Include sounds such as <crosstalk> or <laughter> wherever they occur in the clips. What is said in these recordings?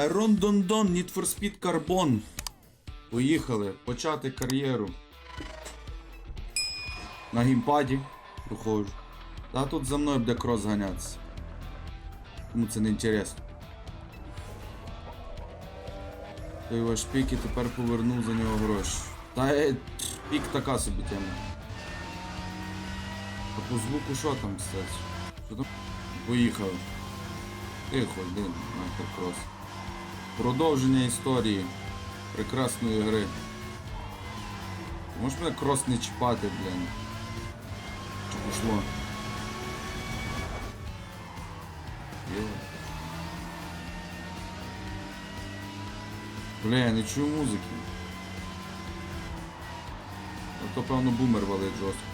Ерондондон, Need for Speed Carbon. Поїхали. Почати кар'єру. На геймпаді проходжу. Та тут за мною буде крос ганятися. Кому це не інтересно. Той ваш пік і тепер повернув за нього гроші. Та е, пік така собі тема. А по звуку що там, кстати? Що там? Поїхали. Тихо, йди, нахер крос. Продовження історії прекрасної гри. Можеш мене крос не чіпати, блін. Чи пошло? Є. Бля, я не чую музики. А певно бумер валить жорстко.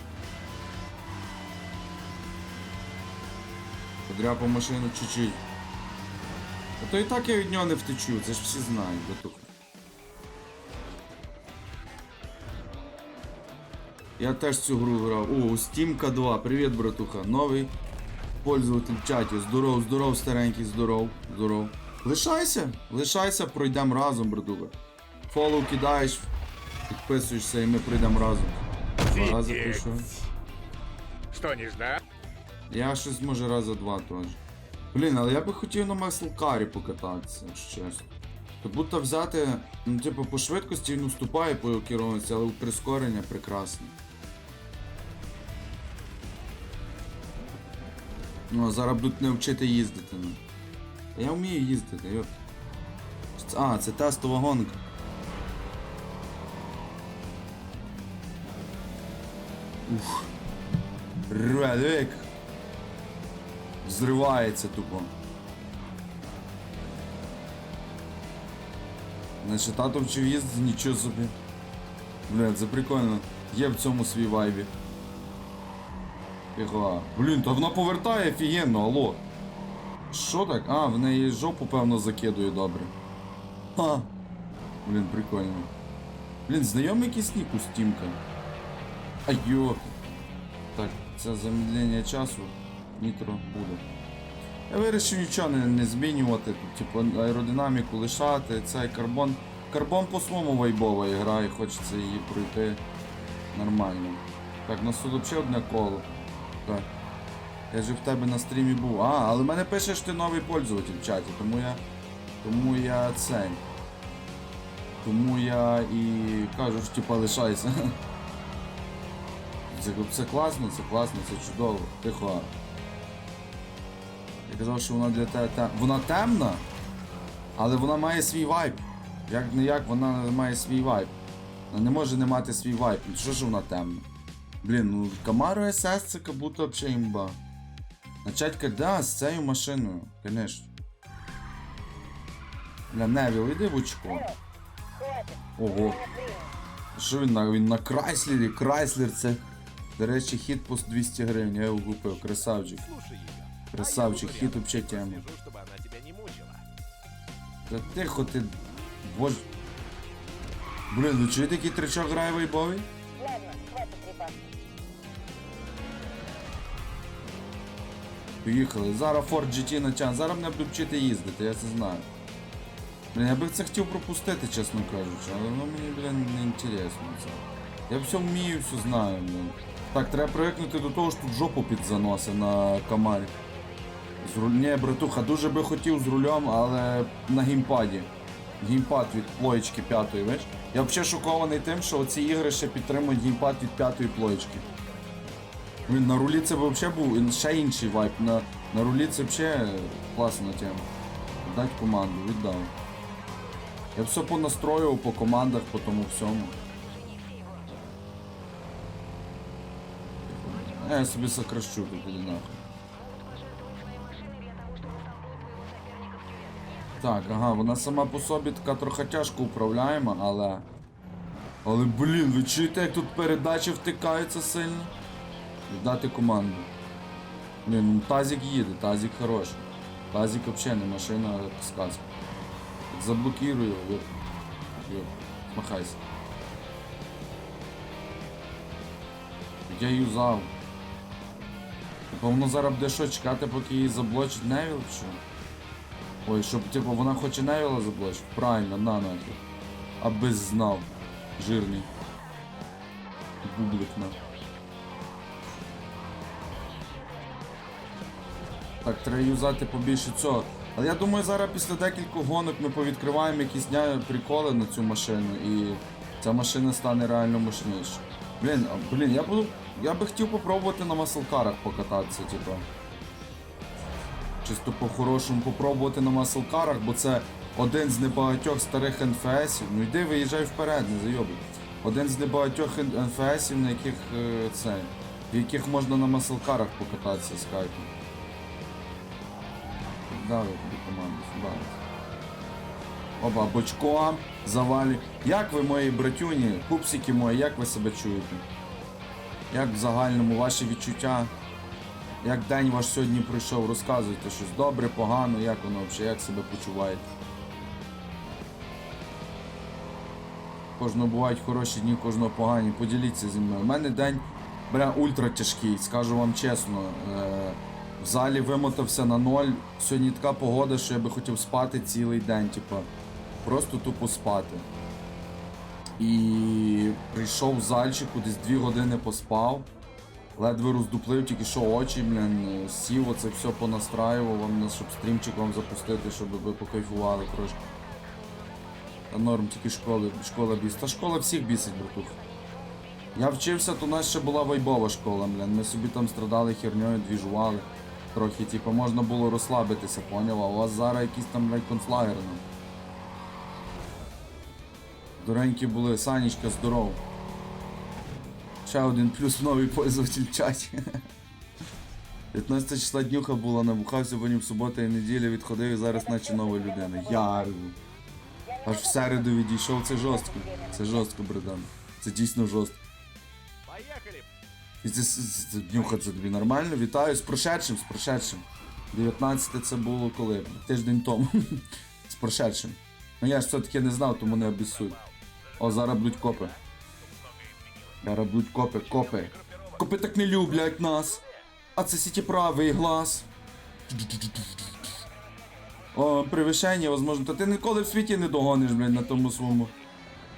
Подряпав машину чуть-чуть. А то і так я від нього не втечу, це ж всі знають, братуха. Я теж цю гру грав. О, Steamka 2, привіт, братуха. Новий пользователь в чаті. Здоров, здоров, старенький, здоров, здоров. Лишайся, лишайся, пройдемо разом, братуха. Фоллоу кидаєш, підписуєшся і ми пройдемо разом. Два рази пройшов. Что, не ждал? Я щось може раза два теж. Блін, але я би хотів на маслкарі покататися, якщо чесно. Будто взяти, ну, типу, по швидкості він уступає по керованості, але прискорення прекрасне. Ну, а зараз будуть не вчити їздити. Ну. Я вмію їздити, йоп. А, це тестова гонка. Ух. Рвелик. Взривається тупо. Значить, тато вчив їздити, нічого собі. Бля, це прикольно. Є в цьому свій вайбі. Тихо. Блін, та вона повертає офігенно, алло. Що так? А, в неї жопу, певно, закидує добре. Ха. Блін, прикольно. Блін, знайомий якийсь нік у стімка. Ай йо. Так, це замедлення часу. Нітро буде. Я вирішив нічого не, не змінювати. Типу, аеродинаміку лишати, цей карбон. Карбон по-своєму вайбова гра хочеться її пройти нормально. Так, у нас тут взагалі одне коло. Так. Я же в тебе на стрімі був. А, але мене пише, що ти новий пользователь в чаті, тому я. Тому я цей. Тому я і кажу, що типа лишайся. <laughs> Це, це класно, це класно, це чудово. Тихо. Я казав, що вона для тебе тем... Вона темна, але вона має свій вайб. Як не як, вона має свій вайб. Вона не може не мати свій вайб. Ну, Що ж вона темна? Блін, ну Camaro SS це как будто взагалі імба. Начать да, з цією машиною, конечно. Бля, Невіл, іди в очко. Ого. Що він на він на Крайслері? Крайслер це. До речі, хіт по 200 гривень, я його купив, красавчик. Красавчик, хіт вообще тема. Та тихо ти. Боже. Блін, ви чуєте, який тричок грає вайбовий? Поїхали. Зараз Ford GT на час. Зараз мене будуть вчити їздити, я це знаю. Блін, я би це хотів пропустити, чесно кажучи, але воно мені, блін, не інтересно це. Я все вмію, все знаю, блін. Так, треба привикнути до того, що тут жопу підзаноси на камарі. З руль... Ні, братуха, дуже би хотів з рулем, але на геймпаді. Геймпад від плоєчки п'ятої, бачиш? Я взагалі шокований тим, що ці ігри ще підтримують геймпад від п'ятої плоєчки. Блін, на рулі це б взагалі був ще інший вайп. На, на рулі це взагалі класна тема. Дать команду, віддав. Я все понастроював по командах, по тому всьому. А я собі сокращу тут нахуй. Так, ага, вона сама по собі така трохи тяжко управляєма, але. Але блін, ви чуєте, як тут передачі втикаються сильно? Віддати команду. Блін, ну тазик їде, тазик хороший. Тазик взагалі не машина, а сказка. Заблокирую йоп. Йоп. Махайся. Я юзав. Типа воно зараз буде що чекати, поки її заблочить Невіл, чи? Ой, щоб, типу, вона хоче Невіла заблочити? Правильно, на нахер. Аби знав. Жирний. Бублик на. Так, треба юзати побільше цього. Але я думаю, зараз після декількох гонок ми повідкриваємо якісь дня приколи на цю машину і ця машина стане реально мощніша. Блін, блін, я буду. Я би хотів попробувати на маслкарах покататися, типу. Чисто по-хорошому попробувати на маслкарах, бо це один з небагатьох старих НФСів. Ну йди, виїжджай вперед, не зайобуй. Один з небагатьох НФСів, на яких е, це. В яких можна на маслкарах покататися скайпом. Дали тобі команду, дали. Оба, бочко, завалі. Як ви, мої братюні, пупсики мої, як ви себе чуєте? Як в загальному ваші відчуття? Як день ваш сьогодні пройшов? Розказуйте щось добре, погано, як воно взагалі, як себе почуваєте? Кожного бувають хороші дні, кожного погані. Поділіться зі мною. У мене день бля, ультра тяжкий, скажу вам чесно. Е, в залі вимотався на ноль. Сьогодні така погода, що я би хотів спати цілий день, типа. Просто тупо спати. І прийшов в зальчику, десь дві години поспав. Ледве роздуплив, тільки що очі, блін, сів, оце все понастраював вам, щоб стрімчик вам запустити, щоб ви покайфували трошки. Та норм, тільки школи, школа біс. Та школа всіх бісить, братух. Я вчився, то у нас ще була вайбова школа, блін. Ми собі там страдали херньою, двіжували. Трохи, типу, можна було розслабитися, поняв? А у вас зараз якісь там, блядь, концлагер, ну. Доренькі були, Санечка, здоров. Ще один плюс новий пользователь в чаті. 15 числа днюха була, набухався потім в суботу і неділя відходив і зараз наче нова людина. Яру. Аж в середу відійшов, це жорстко. Це жорстко, братан. Це дійсно жорстко. І це, це, це днюха, це тобі нормально? Вітаю з прошедшим, з прошедшим. 19 це було коли? Тиждень тому. <laughs> з прошедшим. Ну я ж все-таки не знав, тому не обісуй. О, зараз будуть копи. Зараз копи, копи. Копи так не люблять нас. А це сіті правий глаз. О, превишення, возможно. Та ти ніколи в світі не догониш, блядь, на тому своєму.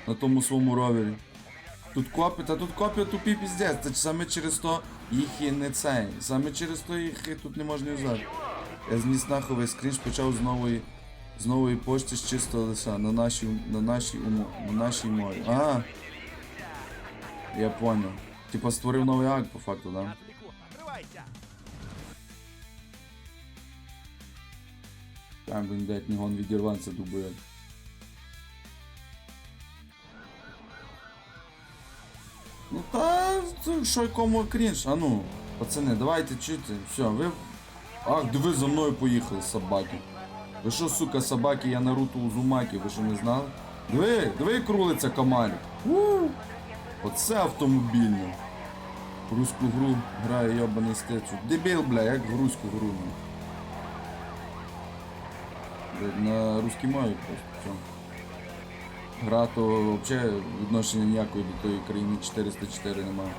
На тому своєму ровері. Тут копи, та тут копи тупі піздець. Це саме через то їх і не цей. Саме через то їх і тут не можна взяти. Я зніс наховий скрінш почав з нової. З нової пошти з чистого лиса на нашій на нашій умо, на нашій мові. А. Я понял. Типа створив новий акт по факту, да? Там він, блядь, нігон відірвався дубоє. Ну та що кому крінж. А ну, пацани, давайте чути. Все, ви. Ах, диви за мною поїхали собаки. Ви що, сука, собаки, я Наруто Узумаки, ви що не знали? Диви, диви, як рулиться комарик. Оце автомобільно. Руську гру грає йобаний стецю. Дебіл, бля, як в руську гру. На русській мові просто все. Гра то взагалі відношення ніякої до тої країни 404 немає.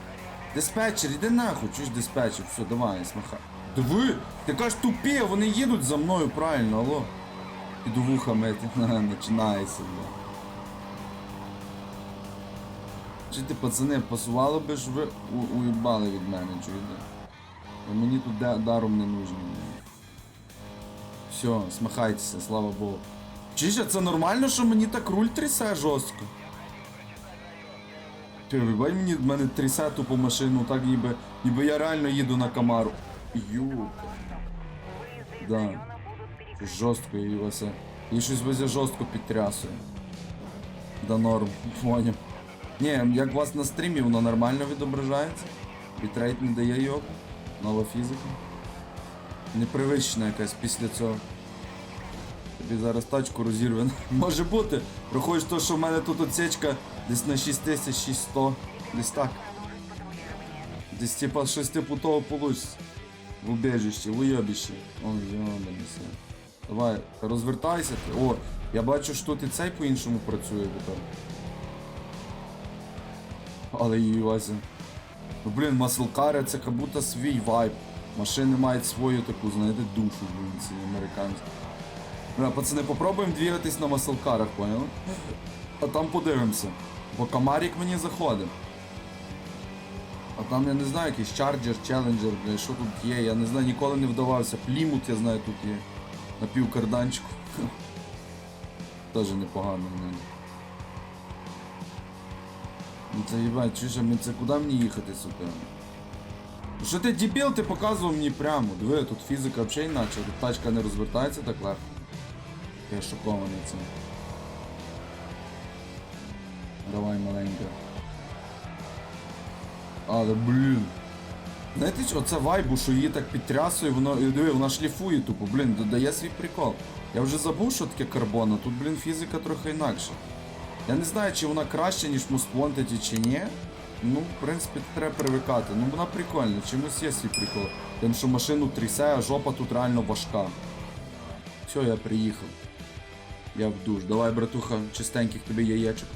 Диспетчер, іди нахуй, чуєш диспетчер, все, давай, смахай. Диви, ти кажеш тупі, вони їдуть за мною правильно, алло. Під вухами, <laughs> починається, бля. Чи ти, пацани, пасувало би ж ви у- уїбали від мене, чуєте? Мені тут да- даром не нужно. Все, смахайтеся, слава Богу. Чуєш, а це нормально, що мені так руль трясе жорстко? Ти вибай мені в мене трясе тупо машину, так ніби, ніби я реально їду на Камару. Ю. Да. Жорстко і Вася. І щось Вася жорстко підтрясує. Да норм, поняв. Ні, як у вас на стрімі, воно нормально відображається. Бітрейт не дає його. Нова фізика. Непривична якась після цього. Тобі зараз тачку розірве. <laughs> Може бути. Враховуєш то, що в мене тут отсечка десь на 6600. Десь так. Десь типа щось того получиться. В убежищі, в уйобищі. Ой, йобанися. Давай, розвертайся. ти. О, я бачу, що тут і цей по-іншому працює тепер. Але її Вася. Ну, блін, маслкари це як будто свій вайб. Машини мають свою таку, знаєте, душу, блін, ці американські. Бля, пацани, попробуємо двигатись на маселкарах, поняли? А там подивимося. Бо комарик мені заходить. А там я не знаю, якийсь чарджер, челенджер, бля, що тут є, я не знаю, ніколи не вдавався. Плімут, я знаю, тут є. На півкарданчику. <laughs> Теж непогано мене. Ну це їбать, чуєш, а це куди мені їхати, сука? Ну Що ти дебіл, ти показував мені прямо. Диви, тут фізика взагалі інакше, тут тачка не розвертається так легко. Я шокований цим. Давай маленька. Але блін. Знаєте що, оце вайбу, що її так підтрясує, воно. і Диви, вона шліфує тупо, блін, додає свій прикол. Я вже забув, що таке карбон, а тут, блін, фізика трохи інакша. Я не знаю, чи вона краще, ніж Wanted чи ні. Ну, в принципі, треба привикати. Ну вона прикольна, чимось є свій прикол. Тим, що машину трясе, а жопа тут реально важка. Все, я приїхав. Я в душ. Давай, братуха, чистеньких тобі яєчок.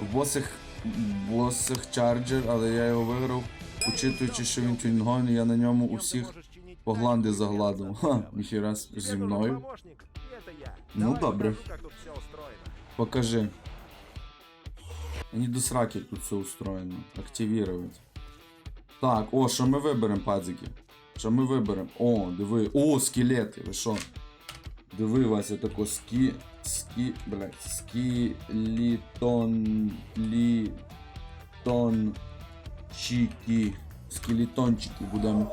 В босих. босих чарджер, але я його виграв. Учитуючи, що він тюнінгований, я на ньому у всіх погланди загладив. Ха, ніхіра зі мною. Ну, добре. Устроено. Покажи. Мені до сраки тут все устроєно. Активірувати. Так, о, що ми виберемо, пазики? Що ми виберемо? О, диви. О, скелети, ви що? Диви, Вася, тако скі. Скі. Блядь, скелетон. Літон. Чікі. Скелетончики будемо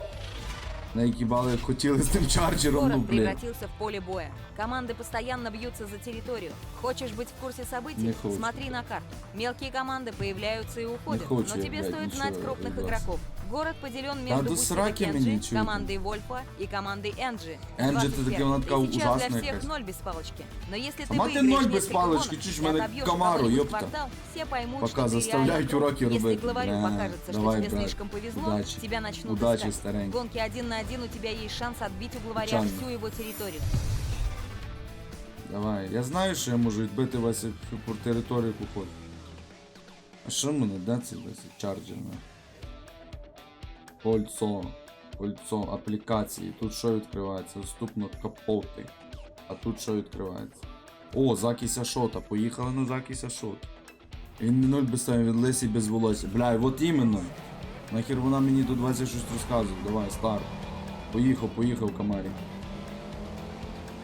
На які бали хотіли з тим чарджером, ну, Город блядь. превратился в поле боя. Команды постоянно бьются за территорию. Хочешь быть в курсе событий? Не хочу. Смотри на карту. Мелкие команды появляются и уходят, хочу но я, тебе блядь, стоит ничего, знать крупных ребят. игроков. Город поделен Да между до Бусти сраки мне Кенджи, ничего. командой Вольфа и командой Энджи. Энджи 20 это такая, лет. она такая И сейчас для ужасная всех какая-то. ноль без палочки. Но если А ты мать ты выиграешь ноль без несколько палочки, гонок чуть и мене отобьешь комару, какой-нибудь ёпта. квартал, все поймут, Пока что ты заставляют реальный игрок. уроки Если робити. главарю Бля, покажется, что давай, тебе брат. слишком повезло, Удачи. тебя начнут Удачи, искать. старенький. В гонке один на один у тебя есть шанс отбить у главаря Печально. всю его территорию. Давай. Я знаю, що я можу відбити вас всю по територію кухот. А що в мене? Де це десь? Чарджер, на? Кольцо. Кольцо аплікації. Тут що відкривається? Доступно капоти. А тут що відкривається? О, закись Ашота. Поїхали на закись Ашота. Він не нуль без тебе від лисі без волосся. Бля, от іменно. Нахер вона мені тут 26 розказує. Давай, старт. Поїхав, поїхав, комарі.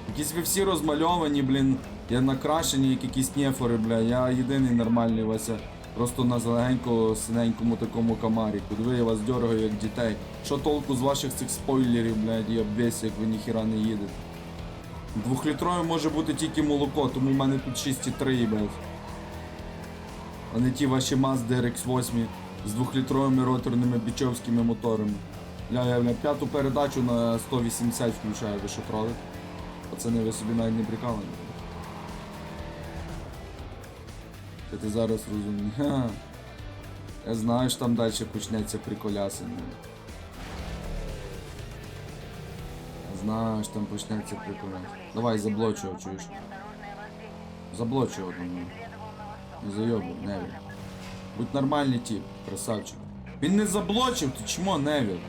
Якісь ви всі розмальовані, блін. Я накрашені, як якісь нефори, бля. Я єдиний нормальний Вася. Просто на зеленько синенькому такому комаріку. Диви, я вас дергаю як дітей. Що толку з ваших цих спойлерів, блядь, і обвесі, як ви ніхіра не їдете. Двохлітрове може бути тільки молоко, тому в мене тут 6,3, блядь. А не ті ваші Mazda RX-8 з двохлітровими роторними бічовськими моторами. Я, я, бля, п'яту передачу на 180 включаю, ви що тролите? Пацани, ви собі навіть не прикалуєте. Це ти зараз розумієш. Ха. Я знаю, що там далі почнеться приколясення. Я знаю, що там почнеться приколясення. Давай, заблочу його, чуєш? Заблочу його, думаю. Не зайобуй, Невіль. Будь нормальний тип, красавчик. Він не заблочив, ти чмо, Невіль.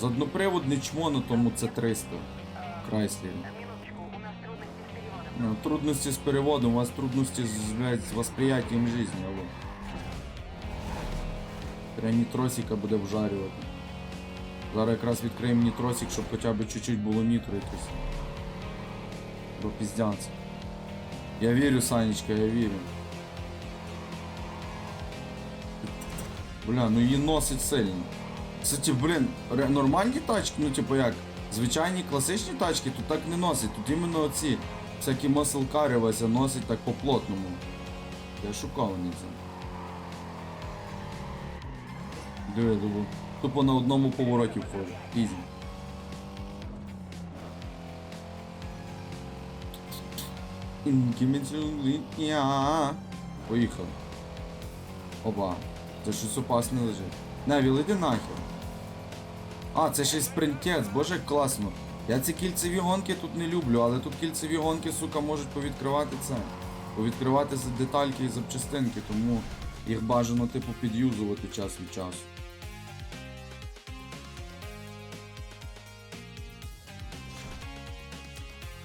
Задноприводний чмо на тому це 300 Крайслері. Ну, трудности с переводом, у вас трудности с, блядь, с восприятием жизни, алло. Треба нітросика буде вжарювати. Зараз якраз відкриємо нітросик, щоб хоча б чуть-чуть було нітро якесь. Бо піздянці. Я вірю, Санечка, я вірю. Бля, ну її носить сильно. Кстати, блін, нормальні тачки, ну типу як, звичайні класичні тачки тут так не носять. Тут іменно оці всякі маслкари Вася носить так по плотному. Я шокований цим. Диви, диви. Тупо на одному повороті входить. Ізі. Поїхали. Опа. Це щось опасне лежить. Невіл, іди нахер. А, це ще й спринтець, боже, класно. Я ці кільцеві гонки тут не люблю, але тут кільцеві гонки, сука, можуть повідкривати це. Повідкривати детальки і запчастинки, тому їх бажано, типу, підюзувати час від часу.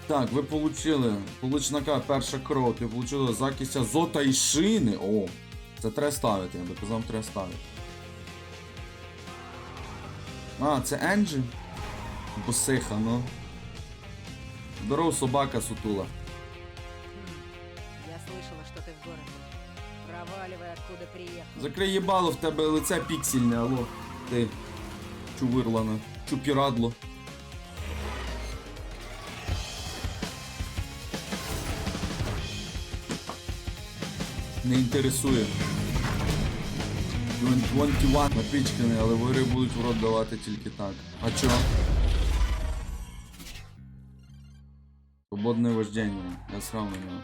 Так, ви получили получнака перша кров, ти получили закись азота і шини. О, це треба ставити, я би казав, треба ставити. А, це Енджі? Босиха, ну. Здоров, собака сутула. Я слышала, что ты в городе. Проваливай, откуда приехал. Закрий їбало, в тебе лице піксельне, алло. Ти чувирлана, чупірадло. Не інтересує. 21 напічканий, але вори будуть в рот давати тільки так. А чо? Свободне вождення. Я срав на.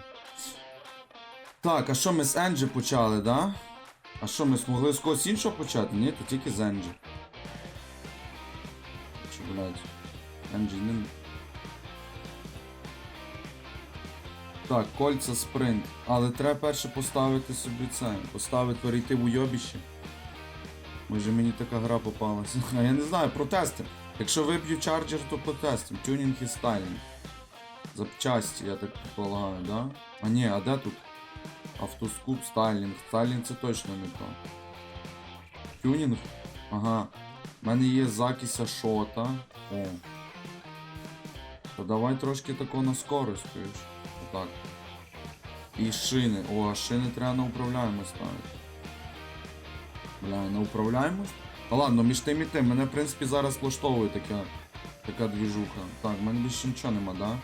Так, а що ми з Енджі почали, да? А що, ми змогли з когось іншого почати? Ні, то тільки з Енджі. Що, блядь? Енджі не... Так, кольця спринт. Але треба перше поставити собі це. Поставити перейти в уйобіще. Може мені така гра попалася. <laughs> Я не знаю, протести. Якщо виб'ю чарджер, то протестим. Тюнінг і стайлінг. Запчасті, я так полагаю, да? А ні, а де тут? Автоскуп, стайлінг. Стайлінг це точно не то. Тюнінг? Ага. У мене є закися шота. О. То давай трошки тако на скорость, чуєш. Отак. І шини. О, а шини треба на управляємо ставити. Бля, на управляємость? Та ладно, між тим і тим. Мене, в принципі, зараз влаштовує така, така двіжуха. Так, в мене більше нічого нема, да?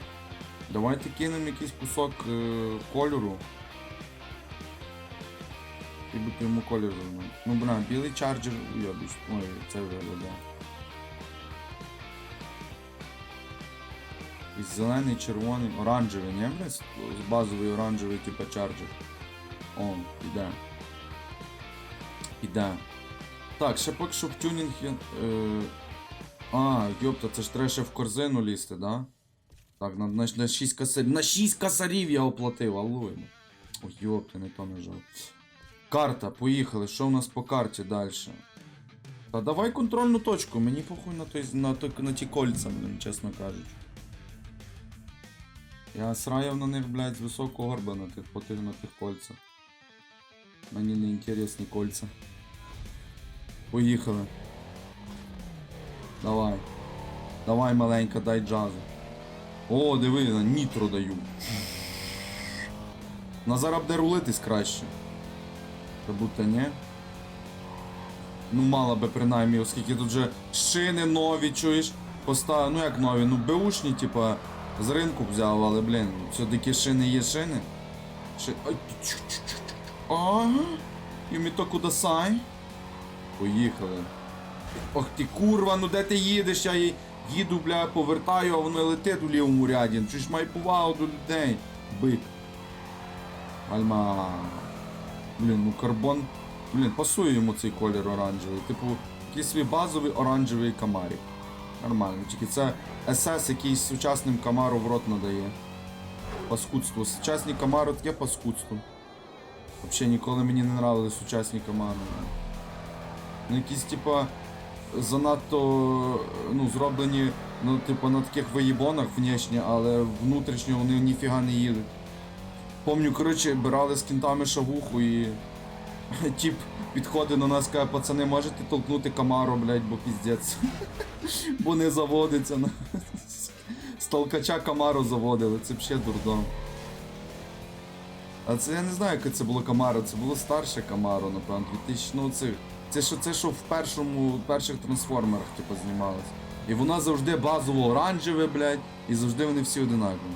Давайте кинемо якийсь кусок е, кольору. І йому зробити. Ну бля, білий чарджер, уйобіш. Ой, це да. І зелений, червоний, оранжевий, не бля? З базовий оранжевий, типа чарджер. О, іде. Іде. Так, ще поки що в тюнінг. Е... А, йопта, це ж треба ще в корзину лізти, да? Так, на, на, на 6 косарів. На 6 косарів я оплатив, алло. Ой, йопта, не то нажав. Карта, поїхали. Що у нас по карті далі? Та давай контрольну точку, мені похуй на, той, на, той, на ті кольця, блін, чесно кажучи. Я сраяв на них, блядь, з високого горба на тих, по тих, на тих кольцях. Мені не інтересні кольця. Поїхали. Давай. Давай, маленька, дай джазу. О, диви, на нітро даю. Назар буде рулитись краще. Та будто ні. Ну, мало би принаймні, оскільки тут же шини нові, чуєш? Постав... Ну як нові, ну беушні, типа, з ринку взяв, але, блін, все-таки шини є шини. Ши... Ага. Юмі то кудасай. Поїхали. Ох ти курва, ну де ти їдеш? Я їй їду, бля, повертаю, а воно летить у лівому ряді. Чи ж май повагу до людей? Бик. Альма. Блін, ну карбон. Блін, пасує йому цей колір оранжевий. Типу, якийсь свій базовий оранжевий камарік. Нормально. Тільки це СС якийсь сучасним камару в рот надає. Паскудство. Сучасні камари таке паскудство. Взагалі ніколи мені не нравились сучасні камари. Ну якісь, типа, занадто ну, зроблені ну, типу, на таких виїбонах внешні, але внутрішньо вони ніфіга не їдуть. Помню, коротше, брали з кінтами шавуху і <laughs> тіп підходить до нас каже, пацани, можете толкнути камару, блядь, бо піздець. <laughs> бо не заводиться. З <laughs> толкача камару заводили, це взагалі дурдом. А це я не знаю, яке це було камаро, це було старше камаро, напевно, 2000, ну це, це що це що в першому, в перших трансформерах, типу, знімалось. І вона завжди базово оранжеве, блядь, і завжди вони всі одинакові.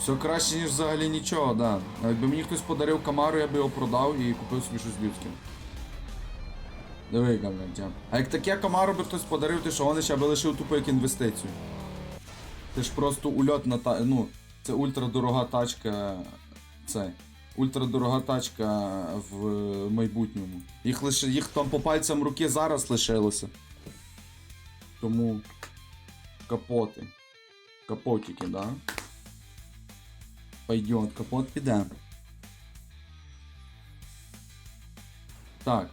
Все краще, ніж взагалі нічого, да. А Якби мені хтось подарив камару, я би його продав і купив собі щось людське. Диви, блядь. А як таке камару би хтось подарив, ти що вони ще би лишив тупо як інвестицію. Це ж просто ульотна та. Ну, це ультрадорога тачка. Це. Ультрадорога тачка в майбутньому. Їх лише їх там по пальцям руки зараз лишилося. Тому. Капоти. Капотики, да? Пойдет, капот піде. Так.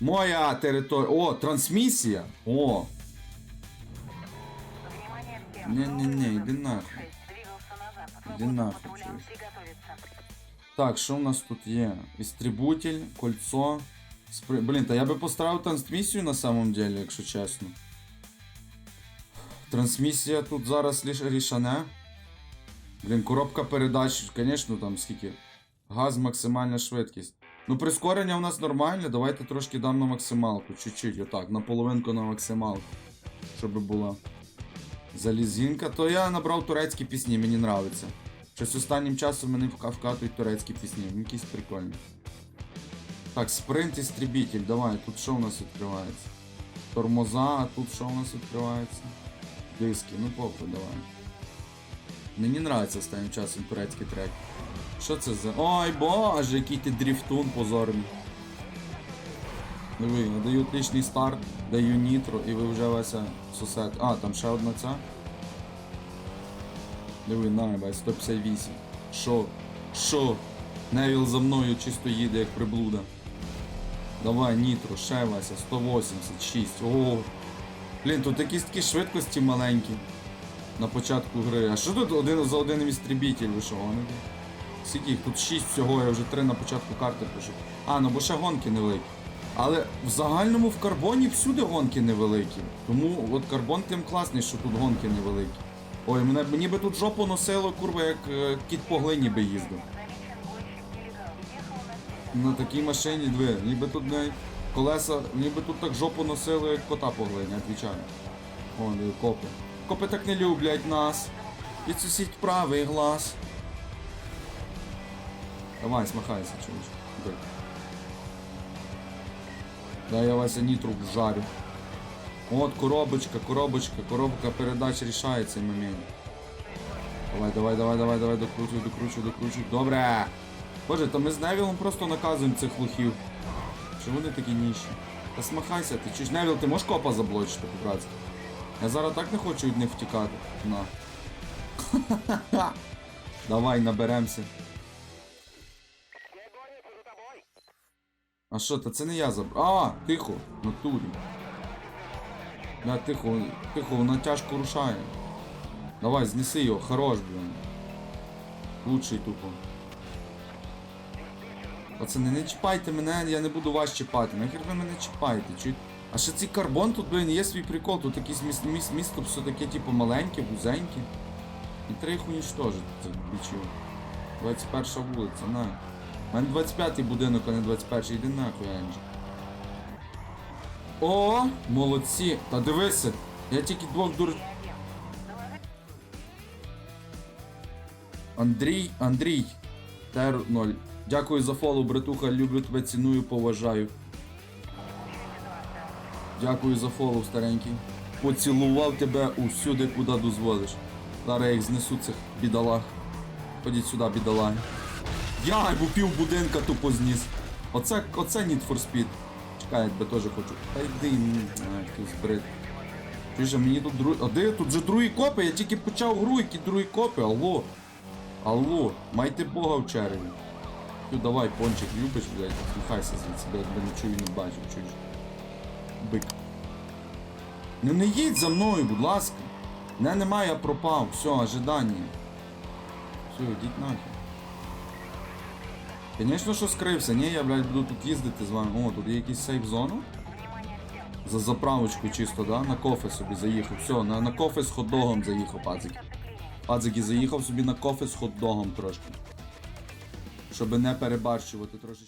Моя територія. О, трансмісія. О, Не-не-не, іди нахуй. Іди нахуй, чуєш. Так, що в нас тут є? Істрибутель, кольцо. Спри... Блін, та я би поставив трансмісію на самом деле, якщо чесно. Трансмісія тут зараз лише рішане. Блін, коробка передач, звісно, там скільки. Газ, максимальна швидкість. Ну, прискорення у нас нормальне, давайте трошки дам на максималку. Чуть-чуть, отак, на половинку на максималку. Щоб була. Залізінка. То я набрав турецькі пісні, мені нравиться. Щось останнім часом мене вка- вкатують турецькі пісні. Ну, Якісь прикольні. Так, спринт істребитель, давай, тут що у нас відкривається? Тормоза, а тут що у нас відкривається? Диски, ну похуй, давай. Мені нравиться останнім часом турецький трек. Що це за. Ой боже, який ти дріфтун позорний. Диви, я даю отличний старт, даю нітро і ви вже Вася сосед. А, там ще одна ця. Диви, на, 158. Шо? Шо? Невіл за мною чисто їде, як приблуда. Давай, нітро, ще Вася, 186. О. Блін, тут якісь такі швидкості маленькі. На початку гри. А що тут один за один істребітель вийшов? Скільки їх? Тут 6 всього, я вже 3 на початку карти пишу. А, ну бо ще гонки невеликі. Але в загальному в карбоні всюди гонки невеликі. Тому от карбон тим класний, що тут гонки невеликі. Ой, мене мені би тут жопу носило, курва, як е, кіт по глині би їздив. На такій машині дві. Ніби тут навіть колеса, ніби тут так жопу носило, як кота по глині, відвічаю. О, диви, копи. Копи так не люблять нас. Підсусіть правий глаз. Давай, смахайся. Бик. Дай я Вася нітру жарю. От коробочка, коробочка, коробка передач рішає цей момент. Давай, давай, давай, давай, давай, докручуй, докручуй, докручуй. Добре! Боже, то ми з Невілом просто наказуємо цих лохів. Що вони такі ніші? Та смахайся, ти чуєш, Невіл, ти можеш копа заблочити, по-братськи? Я зараз так не хочу від них втікати. На. <laughs> Давай, наберемося. А що, та це не я забрав. А, тихо, натурі. Да, тихо, тихо, вона тяжко рушає. Давай, знеси його, хорош, блін. Лучший тупо. Пацани, не чіпайте мене, я не буду вас чіпати. Нахер ви мене чіпаєте, чуть. А ще цей карбон тут, блін, є свій прикол, тут якийсь міс, міс, місто все таке, типу, маленьке, вузеньке. І треба їх унічтожити, цих бічів. 21 вулиця, на. У мене 25-й будинок, а не 21-й, йди нахуй, Енджі. О, молодці. Та дивися, я тільки двох дур... Андрій, Андрій. Тер 0. Дякую за фоллоу, братуха, люблю тебе, ціную, поважаю. Дякую за фоллоу, старенький. Поцілував тебе усюди, куди дозволиш. Зараз я їх знесу цих бідолах. Ходіть сюди, бідолаги. Я бо пів будинка тупо зніс. Оце, оце Need for Speed. Я тебе теж хочу. Та йди, бред. Чуєш, а мені тут другі. А де тут же другі копи? Я тільки почав гру, які другі копи, алло. Алло, майте Бога в череві. Тю, давай, пончик, любиш, блядь, сміхайся звідси, бо я тебе не чую, не бачу, чуєш. Бик. Ну не їдь за мною, будь ласка. Не немає, я пропав. Все, ожидання. Все, йдіть нахер. Звісно, що скрився. Ні, я, блядь, буду тут їздити з вами. О, тут є якийсь сейф зону. За заправочку чисто, да? На кофе собі заїхав. Все, на, на кофе з хот-догом заїхав, пацики. Пацики заїхав собі на кофе з хот-догом трошки. Щоб не перебарщувати трошечки.